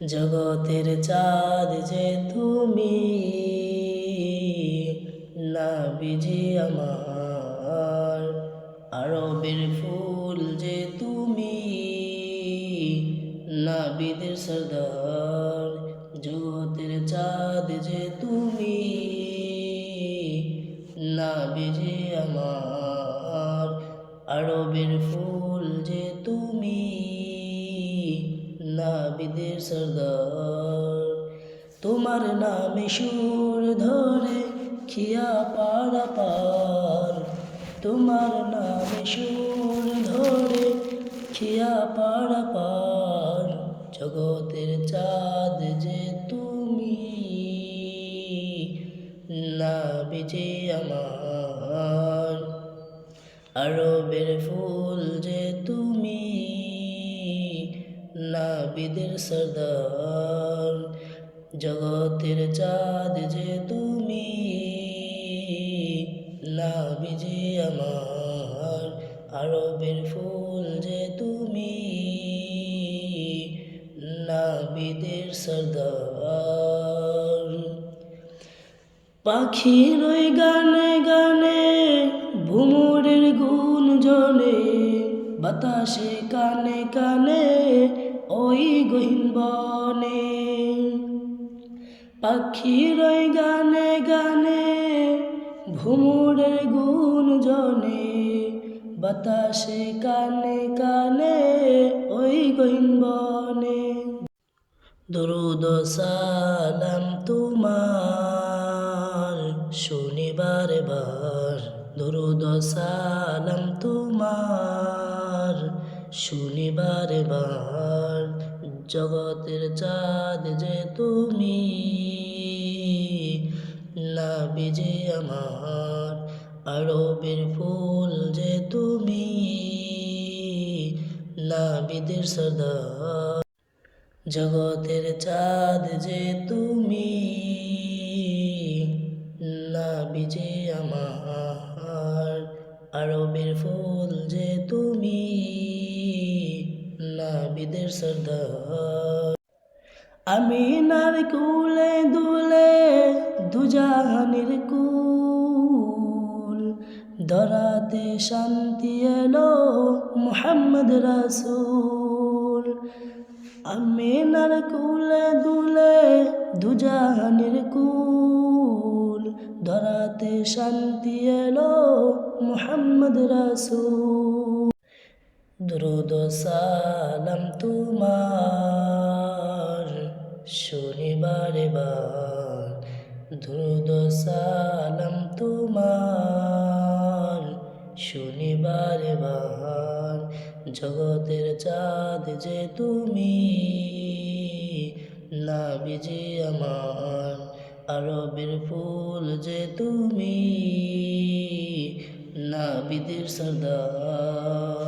জগতের চাঁদ যে তুমি না বিজি আমার, আরবের ফুল যে তুমি না বিদের সর্দার, জগতের চাঁদ যে তুমি না বিজি আমার, আরবের ফুল যে তুমি। নাবিদের সর্দার। তোমার নামে সুর ধরে খিয়া পাড়া পার। তোমার নামে সুর ধরে খিয়া পাড়া পার। জগতের চাঁদ যে তুমি না বেজে আমার। আরবের ফুল যে তুমি নাবিদের সর্দার। জগতের চাঁদ যে তুমি, নাবিজে আমার। আরবের ফুল যে তুমি, নাবিদের সর্দার। পাখির ওই গানে গানে, ভুমুরের গুণ জলে বাতাসে কানে কানে, ওই গহীন বনে। পাখির গানে গানে, ভুমুরের জনে বাতাসে কানে কানে, ওই গহীন বনে। দরুদ সালাম তোমার, শনিবার বার। দরুদ সালাম তোমার, শনিবার বার, জগতের চাঁদ যে তুমি না বিজে আমার, আরবের ফুল যে তুমি না বিদের সর্দার, জগতের চাঁদ যে তুমি আরবের ফুল যে তুমি না বিদের সর্দার। আমি নার কুলে দুলে দুজাহানের কুল, ধরাতে শান্তি এলো মোহাম্মদ রাসূল। আমিনার কুলে দুলে দুজাহানের কুল, ধরাতে শান্তি এলো মোহাম্মদ রাসূল। দ্রুদ সালাম তোমার শনিবার বার দ্রুদ সালাম তোমার শনিবার বার জগতের চাঁদ যে তুমি না বিজে আমার। আরবের ফুল যে তুমি। না বিদের সর্দার।